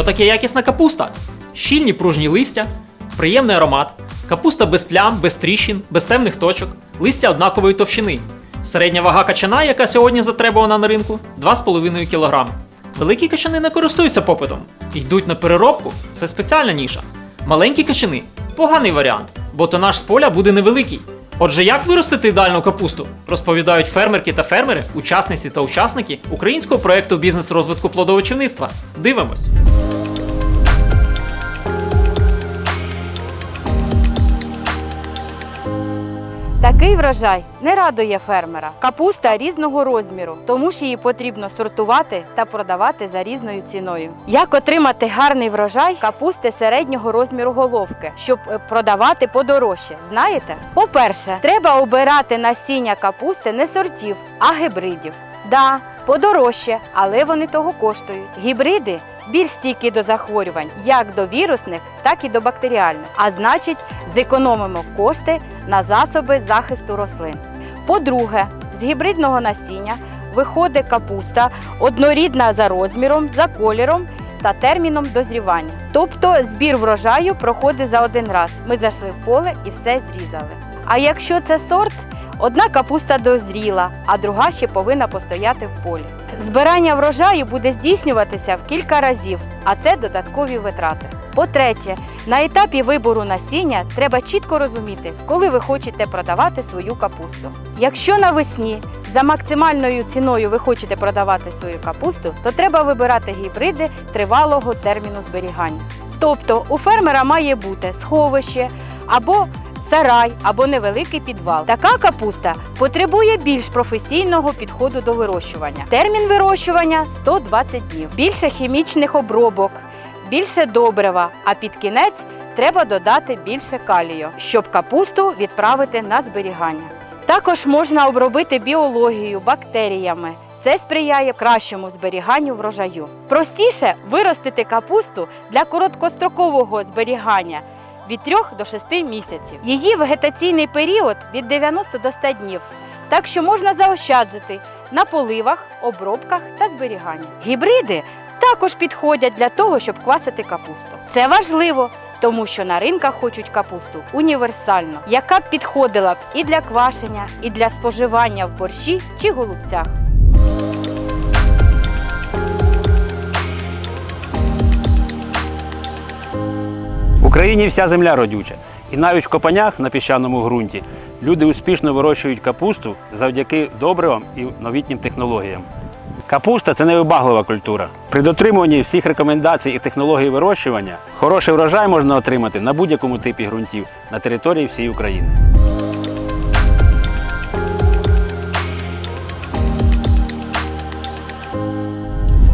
Що таке якісна капуста? Щільні пружні листя, приємний аромат, капуста без плям, без тріщин, без темних точок, листя однакової товщини. Середня вага качана, яка сьогодні затребувана на ринку, 2,5 кг. Великі качани не користуються попитом. Йдуть на переробку це спеціальна ніша. Маленькі качани поганий варіант, бо тонаж з поля буде невеликий. Отже, як виростити ідеальну капусту, розповідають фермерки та фермери, учасниці та учасники українського проекту бізнес розвитку плодовочівництва. Дивимось. Такий врожай не радує фермера. Капуста різного розміру, тому що її потрібно сортувати та продавати за різною ціною. Як отримати гарний врожай капусти середнього розміру головки, щоб е, продавати подорожче? Знаєте? По-перше, треба обирати насіння капусти не сортів, а гібридів. Да, подорожче, але вони того коштують. Гібриди більш стійкі до захворювань, як до вірусних, так і до бактеріальних. А значить, зекономимо кошти на засоби захисту рослин. По-друге, з гібридного насіння виходить капуста однорідна за розміром, за кольором та терміном дозрівання. Тобто збір врожаю проходить за один раз. Ми зайшли в поле і все зрізали. А якщо це сорт, одна капуста дозріла, а друга ще повинна постояти в полі. Збирання врожаю буде здійснюватися в кілька разів, а це додаткові витрати. По-третє, на етапі вибору насіння треба чітко розуміти, коли ви хочете продавати свою капусту. Якщо навесні за максимальною ціною ви хочете продавати свою капусту, то треба вибирати гібриди тривалого терміну зберігання. Тобто у фермера має бути сховище або сарай або невеликий підвал. Така капуста потребує більш професійного підходу до вирощування. Термін вирощування 120 днів. Більше хімічних обробок, більше добрива, а під кінець треба додати більше калію, щоб капусту відправити на зберігання. Також можна обробити біологію бактеріями. Це сприяє кращому зберіганню врожаю. Простіше виростити капусту для короткострокового зберігання від 3 до 6 місяців. Її вегетаційний період від 90 до 100 днів. Так що можна заощаджити на поливах, обробках та зберіганні. Гібриди також підходять для того, щоб квасити капусту. Це важливо, тому що на ринках хочуть капусту універсальну, яка б підходила б і для квашення, і для споживання в борщі чи голубцях. Україні вся земля родюча, і навіть в копанях на піщаному ґрунті люди успішно вирощують капусту завдяки добривам і новітнім технологіям. Капуста це невибаглива культура. При дотримуванні всіх рекомендацій і технологій вирощування хороший врожай можна отримати на будь-якому типі ґрунтів на території всієї України.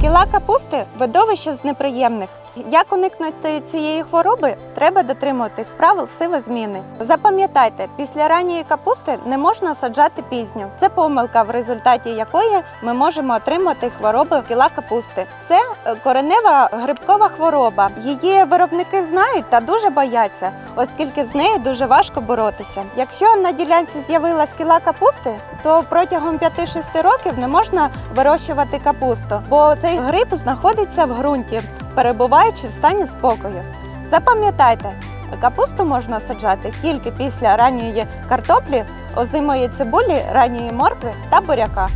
Кіла капусти видовище з неприємних. Як уникнути цієї хвороби, треба дотримуватись правил сивозміни. Запам'ятайте, після ранньої капусти не можна саджати пізню. Це помилка, в результаті якої ми можемо отримати хвороби кіла капусти. Це е, коренева грибкова хвороба. Її виробники знають та дуже бояться, оскільки з нею дуже важко боротися. Якщо на ділянці з'явилась кіла капусти, то протягом 5-6 років не можна вирощувати капусту, бо цей гриб знаходиться в ґрунті, перебуваючи в стані спокою. Запам'ятайте, капусту можна саджати тільки після ранньої картоплі, озимої цибулі, ранньої моркви та буряка.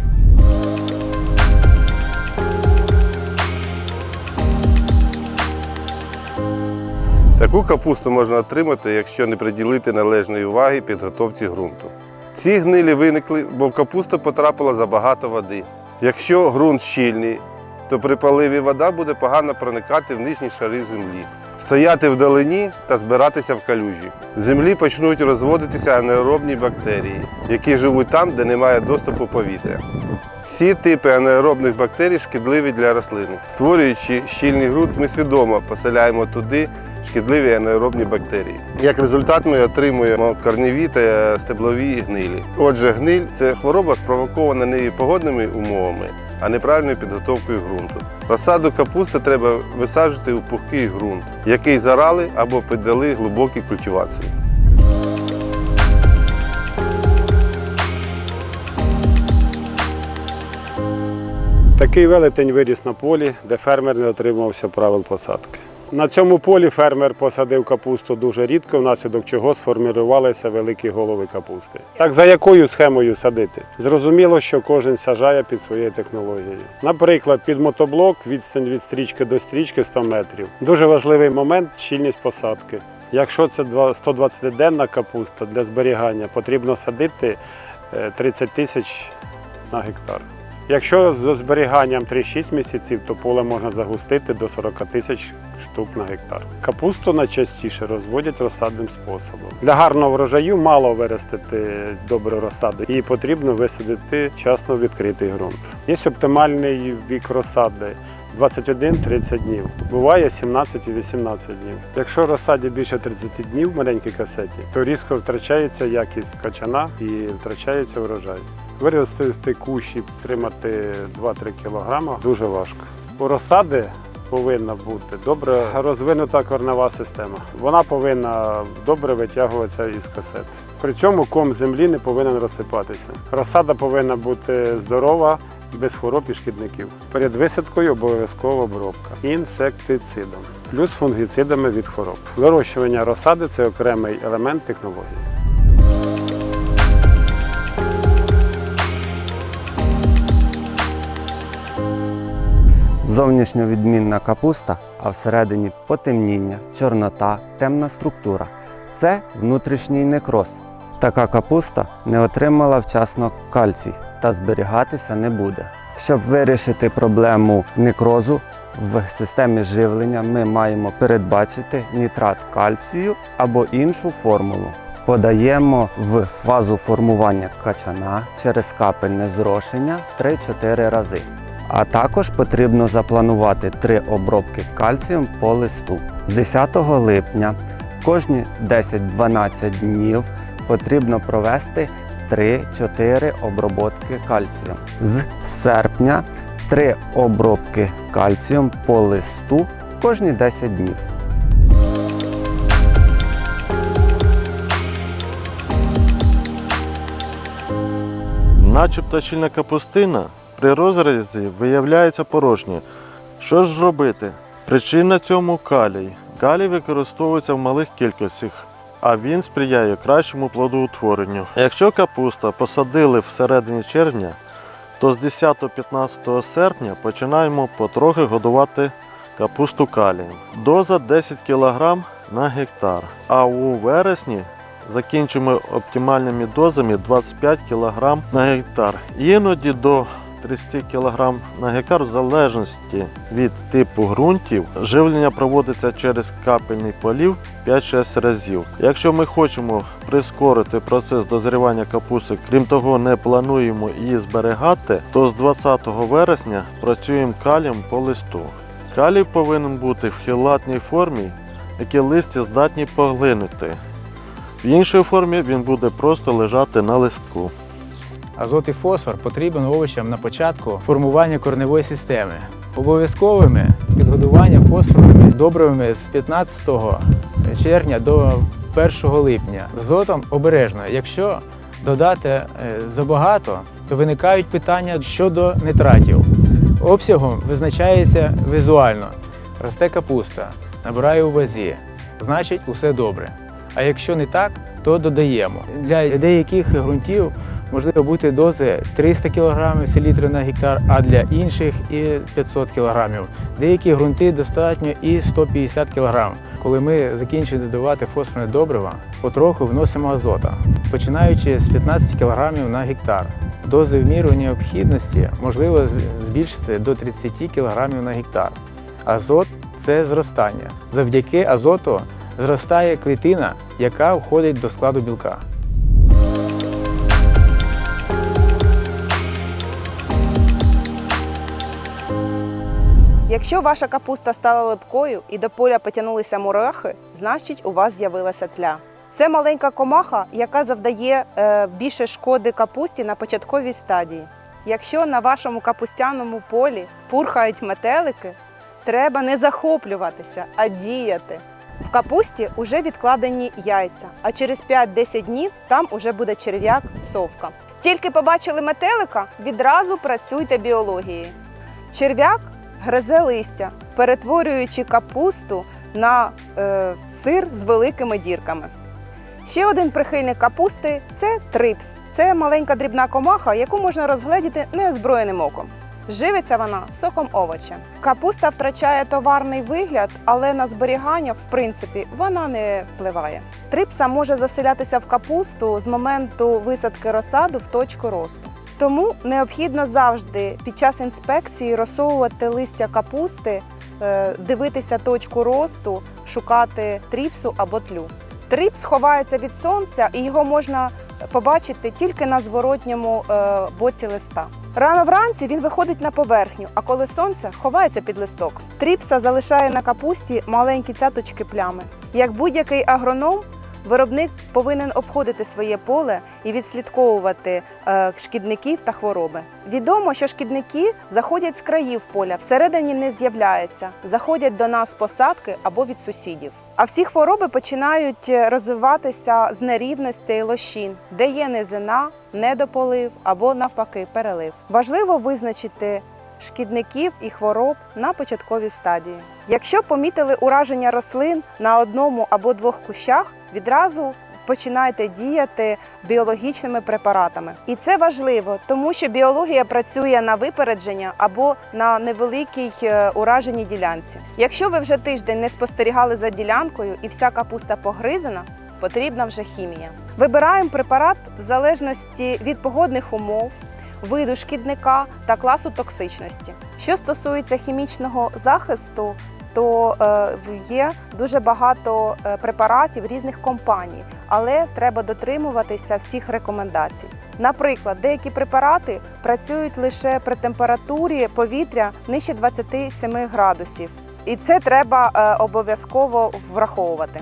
Таку капусту можна отримати, якщо не приділити належної уваги підготовці ґрунту. Ці гнилі виникли, бо в капусту потрапило забагато води. Якщо ґрунт щільний, то при поливі вода буде погано проникати в нижні шари землі, стояти вдалині та збиратися в калюжі. В землі почнуть розводитися анаеробні бактерії, які живуть там, де немає доступу повітря. Всі типи анаеробних бактерій шкідливі для рослини. Створюючи щільний ґрунт, ми свідомо поселяємо туди шкідливі анаеробні бактерії. Як результат, ми отримуємо корневі та стеблові гнилі. Отже, гниль це хвороба, спровокована не погодними умовами, а неправильною підготовкою ґрунту. Розсаду капусти треба висаджувати у пухкий ґрунт, який зарали або піддали глибокій культивації. Такий велетень виріс на полі, де фермер не дотримувався правил посадки. На цьому полі фермер посадив капусту дуже рідко, внаслідок чого сформірувалися великі голови капусти. Так за якою схемою садити? Зрозуміло, що кожен сажає під своєю технологією. Наприклад, під мотоблок відстань від стрічки до стрічки 100 метрів. Дуже важливий момент щільність посадки. Якщо це 120-денна капуста для зберігання, потрібно садити е, 30 тисяч на гектар. Якщо з зберіганням 3-6 місяців, то поле можна загустити до 40 тисяч штук на гектар. Капусту найчастіше розводять розсадним способом. Для гарного врожаю мало виростити добру розсаду, її потрібно висадити вчасно відкритий ґрунт. Є оптимальний вік розсади 21-30 днів. Буває 17 і 18 днів. Якщо розсаді більше 30 днів в маленькій касеті, то різко втрачається якість качана і втрачається врожай. Виростити кущ і тримати 2-3 кг дуже важко. У розсади повинна бути добре розвинута корнева система. Вона повинна добре витягуватися із касет. При цьому ком землі не повинен розсипатися. Розсада повинна бути здорова, без хвороб і шкідників. Перед висадкою обов'язкова обробка інсектицидом, плюс фунгіцидами від хвороб. Вирощування розсади це окремий елемент технології. Зовнішньо відмінна капуста, а всередині потемніння, чорнота, темна структура. Це внутрішній некроз. Така капуста не отримала вчасно кальцій та зберігатися не буде. Щоб вирішити проблему некрозу в системі живлення, ми маємо передбачити нітрат кальцію або іншу формулу. Подаємо в фазу формування качана через капельне зрошення 3-4 рази. А також потрібно запланувати три обробки кальцієм по листу. 10 липня кожні 10-12 днів потрібно провести 3-4 обробки кальцієм. З серпня 3 обробки кальцієм по листу кожні 10 днів. Начебто щільна капустина при розрізі виявляється порожньою. Що ж робити? Причина цьому калій. Калій використовується в малих кількостях, а він сприяє кращому плодоутворенню. Якщо капуста посадили всередині червня, то з 10-15 серпня починаємо потрохи годувати капусту калієм. Доза 10 кг на гектар. А у вересні закінчимо оптимальними дозами 25 кг на гектар. Іноді до 30 кг на гектар в залежності від типу ґрунтів. Живлення проводиться через капельний полів 5-6 разів. Якщо ми хочемо прискорити процес дозрівання капусти, крім того, не плануємо її зберігати, то з 20 вересня працюємо калієм по листу. Калій повинен бути в хілатній формі, які листя здатні поглинути. В іншій формі він буде просто лежати на листку. Азот і фосфор потрібен овочам на початку формування корневої системи. Обов'язковими підгодування фосфоровими добривами з 15 червня до 1 липня. Азотом обережно. Якщо додати е, забагато, то виникають питання щодо нитратів. Обсягом визначається візуально. Росте капуста, набирає у вазі, значить усе добре. А якщо не так, то додаємо. Для деяких ґрунтів можливо бути дози 300 кг селітри на гектар, а для інших і 500 кг. Деякі ґрунти достатньо і 150 кг. Коли ми закінчуємо додавати фосфорне добрива, потроху вносимо азота, починаючи з 15 кг на гектар. Дози в міру необхідності можливо збільшити до 30 кг на гектар. Азот це зростання. Завдяки азоту зростає клітина, яка входить до складу білка. Якщо ваша капуста стала липкою і до поля потягнулися мурахи, значить у вас з'явилася тля. Це маленька комаха, яка завдає е, більше шкоди капусті на початковій стадії. Якщо на вашому капустяному полі пурхають метелики, треба не захоплюватися, а діяти. В капусті вже відкладені яйця, а через 5-10 днів там уже буде черв'як, совка. Тільки побачили метелика, відразу працюйте біологією. Черв'як гризе листя, перетворюючи капусту на е, сир з великими дірками. Ще один прихильник капусти це трипс. Це маленька дрібна комаха, яку можна розгледіти неозброєним оком. Живиться вона соком овоча. Капуста втрачає товарний вигляд, але на зберігання, в принципі, вона не впливає. Трипса може заселятися в капусту з моменту висадки розсаду в точку росту. Тому необхідно завжди під час інспекції розсовувати листя капусти, е, дивитися точку росту, шукати тріпсу або тлю. Тріпс ховається від сонця і його можна побачити тільки на зворотньому е, боці листа. Рано вранці він виходить на поверхню, а коли сонце ховається під листок. Тріпса залишає на капусті маленькі цяточки плями. Як будь-який агроном, виробник повинен обходити своє поле і відслідковувати е, шкідників та хвороби. Відомо, що шкідники заходять з країв поля, всередині не з'являються, заходять до нас з посадки або від сусідів. А всі хвороби починають е, розвиватися з нерівностей лощин, де є низина, недополив або навпаки перелив. Важливо визначити шкідників і хвороб на початковій стадії. Якщо помітили ураження рослин на одному або двох кущах, відразу починайте діяти біологічними препаратами. І це важливо, тому що біологія працює на випередження або на невеликій е, ураженій ділянці. Якщо ви вже тиждень не спостерігали за ділянкою і вся капуста погризана, потрібна вже хімія. Вибираємо препарат в залежності від погодних умов, виду шкідника та класу токсичності. Що стосується хімічного захисту, то е, є дуже багато е, препаратів різних компаній, але треба дотримуватися всіх рекомендацій. Наприклад, деякі препарати працюють лише при температурі повітря нижче 27 градусів, і це треба е, обов'язково враховувати.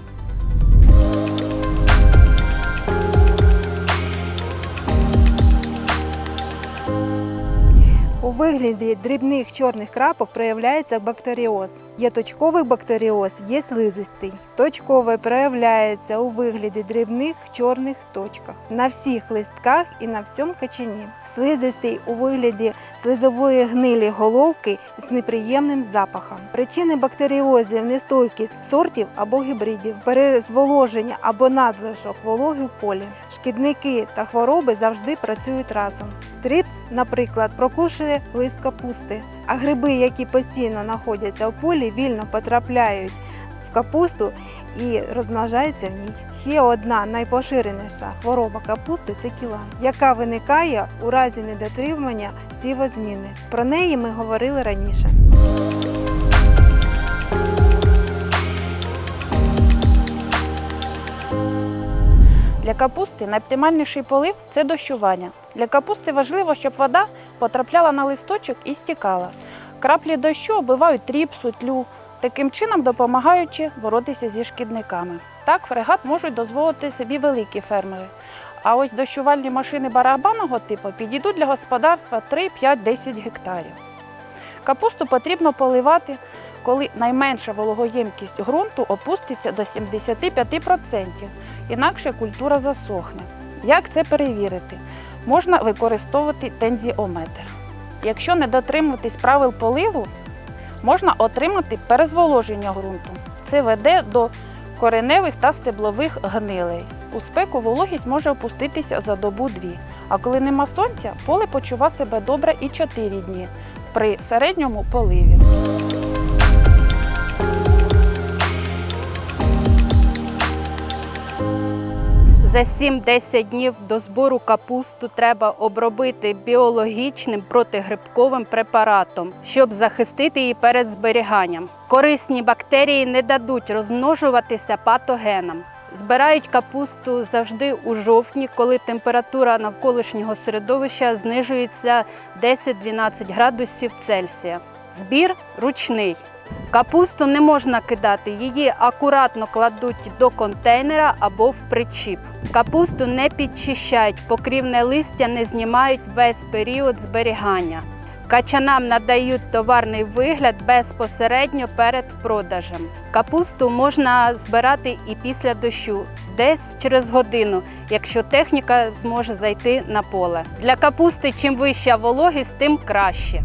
Вигляді дрібних чорних крапок проявляється бактеріоз. Є точковий бактеріоз, є слизистий. Точковий проявляється у вигляді дрібних чорних точках на всіх листках і на всьому качані. Слизистий у вигляді слизової гнилі головки з неприємним запахом. Причини бактеріозів нестойкість сортів або гібридів, перезволоження або надлишок вологи в полі. Шкідники та хвороби завжди працюють разом. Трипс, наприклад, прокушує лист капусти, а гриби, які постійно знаходяться у полі, вільно потрапляють в капусту і розмножаються в ній. Ще одна найпоширеніша хвороба капусти це кіла, яка виникає у разі недотримання сівозміни. Про неї ми говорили раніше. Для капусти найоптимальніший полив це дощування. Для капусти важливо, щоб вода потрапляла на листочок і стікала. Краплі дощу оббивають тріпсу, тлю, таким чином допомагаючи боротися зі шкідниками. Так, фрегат можуть дозволити собі великі фермери. А ось дощувальні машини барабанного типу підійдуть для господарства 3, 5, 10 гектарів. Капусту потрібно поливати, коли найменша вологоємкість ґрунту опуститься до 75%, інакше культура засохне. Як це перевірити? Можна використовувати тензіометр. Якщо не дотримуватись правил поливу, можна отримати перезволоження ґрунту. Це веде до кореневих та стеблових гнилей. У спеку вологість може опуститися за добу-дві, а коли нема сонця, поле почува себе добре і 4 дні при середньому поливі. За 7-10 днів до збору капусту треба обробити біологічним протигрибковим препаратом, щоб захистити її перед зберіганням. Корисні бактерії не дадуть розмножуватися патогенам. Збирають капусту завжди у жовтні, коли температура навколишнього середовища знижується 10-12 градусів Цельсія. Збір ручний. Капусту не можна кидати, її акуратно кладуть до контейнера або в причіп. Капусту не підчищають, покрівне листя не знімають весь період зберігання. Качанам надають товарний вигляд безпосередньо перед продажем. Капусту можна збирати і після дощу, десь через годину, якщо техніка зможе зайти на поле. Для капусти чим вища вологість, тим краще.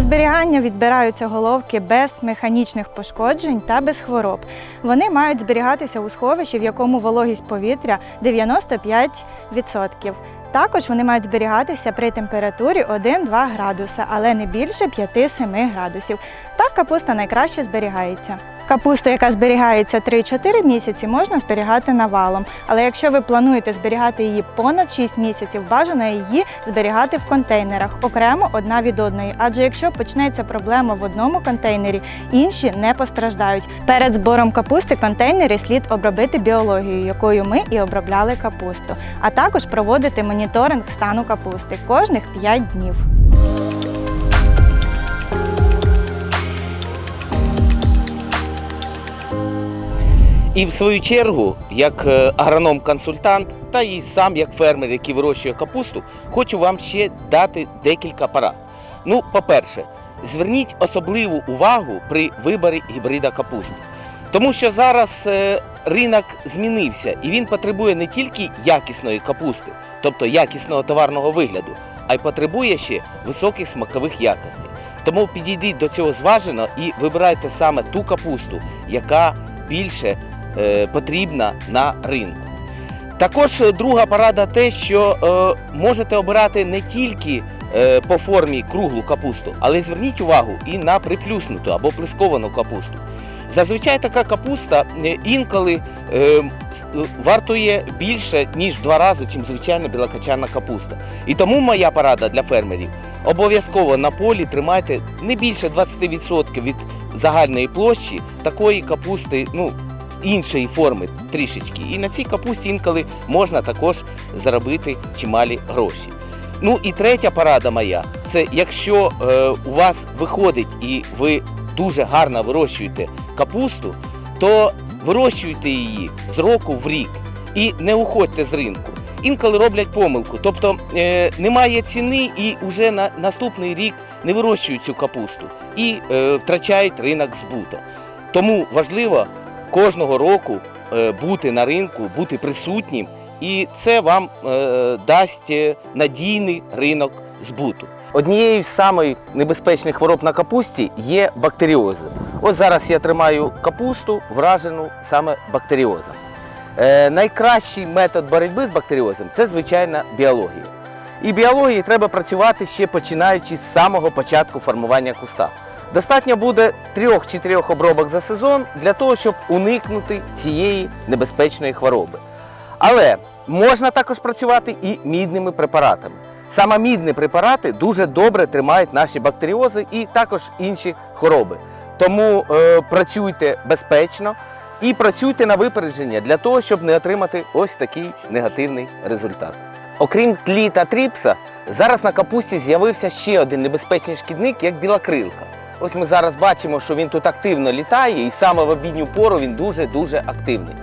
Зберігання відбираються головки без механічних пошкоджень та без хвороб. Вони мають зберігатися у сховищі, в якому вологість повітря 95%. Також вони мають зберігатися при температурі 1-2 градуса, але не більше 5-7 градусів. Так капуста найкраще зберігається. Капусту, яка зберігається 3-4 місяці, можна зберігати навалом. Але якщо ви плануєте зберігати її понад 6 місяців, бажано її зберігати в контейнерах окремо одна від одної. Адже якщо почнеться проблема в одному контейнері, інші не постраждають. Перед збором капусти контейнери слід обробити біологією, якою ми і обробляли капусту, а також проводити моніторинг стану капусти кожних 5 днів. І в свою чергу, як е, агроном-консультант, та і сам як фермер, який вирощує капусту, хочу вам ще дати декілька порад. Ну, по-перше, зверніть особливу увагу при виборі гібрида капусти. Тому що зараз е, ринок змінився і він потребує не тільки якісної капусти, тобто якісного товарного вигляду, а й потребує ще високих смакових якостей. Тому підійдіть до цього зважено і вибирайте саме ту капусту, яка більше е, потрібна на ринку. Також е, друга порада те, що е, можете обирати не тільки е, по формі круглу капусту, але зверніть увагу і на приплюснуту або плисковану капусту. Зазвичай така капуста е, інколи е, вартує більше, ніж в два рази, чим звичайна білокачана капуста. І тому моя порада для фермерів обов'язково на полі тримайте не більше 20% від загальної площі такої капусти, ну, іншої форми трішечки. І на цій капусті інколи можна також заробити чималі гроші. Ну і третя порада моя це якщо е, у вас виходить і ви дуже гарно вирощуєте капусту, то вирощуйте її з року в рік і не уходьте з ринку. Інколи роблять помилку, тобто е, немає ціни і вже на наступний рік не вирощують цю капусту і е, втрачають ринок збуту. Тому важливо кожного року е, бути на ринку, бути присутнім, і це вам е, дасть е, надійний ринок збуту. Однією з самих небезпечних хвороб на капусті є бактеріози. Ось зараз я тримаю капусту, вражену саме бактеріозом. Е, найкращий метод боротьби з бактеріозом це звичайна біологія. І біології треба працювати ще починаючи з самого початку формування куста. Достатньо буде трьох-чотирьох обробок за сезон для того, щоб уникнути цієї небезпечної хвороби. Але можна також працювати і мідними препаратами. Саме мідні препарати дуже добре тримають наші бактеріози і також інші хвороби. Тому е, працюйте безпечно і працюйте на випередження для того, щоб не отримати ось такий негативний результат. Окрім тлі та тріпса, зараз на капусті з'явився ще один небезпечний шкідник, як білокрилка. Ось ми зараз бачимо, що він тут активно літає, і саме в обідню пору він дуже-дуже активний.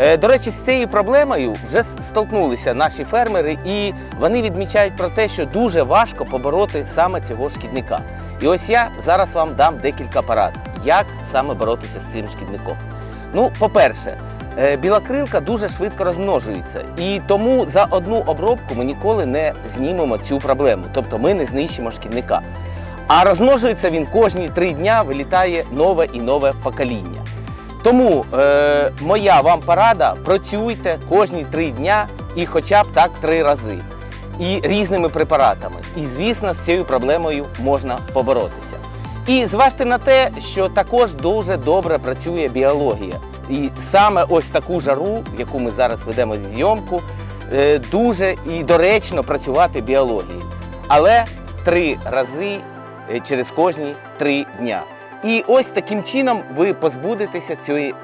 Е, До речі, з цією проблемою вже столкнулися наші фермери, і вони відмічають про те, що дуже важко побороти саме цього шкідника. І ось я зараз вам дам декілька порад, як саме боротися з цим шкідником. Ну, по-перше, е, білокрилка дуже швидко розмножується, і тому за одну обробку ми ніколи не знімемо цю проблему, тобто ми не знищимо шкідника. А розмножується він кожні три дня, вилітає нове і нове покоління. Тому е, моя вам порада: працюйте кожні три дня і хоча б так три рази. І різними препаратами. І звісно, з цією проблемою можна поборотися. І зважте на те, що також дуже добре працює біологія. І саме ось таку жару, в яку ми зараз ведемо зйомку, е, дуже і доречно працювати біологією. Але три рази е, через кожні три дня. І ось таким чином ви позбудетеся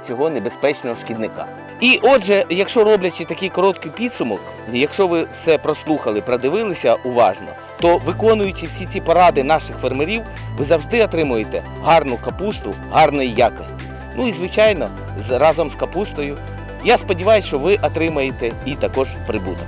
цього небезпечного шкідника. І отже, якщо роблячи такий короткий підсумок, якщо ви все прослухали, продивилися уважно, то виконуючи всі ці поради наших фермерів, ви завжди отримуєте гарну капусту гарної якості. Ну і звичайно, разом з капустою. Я сподіваюся, що ви отримаєте і також прибуток.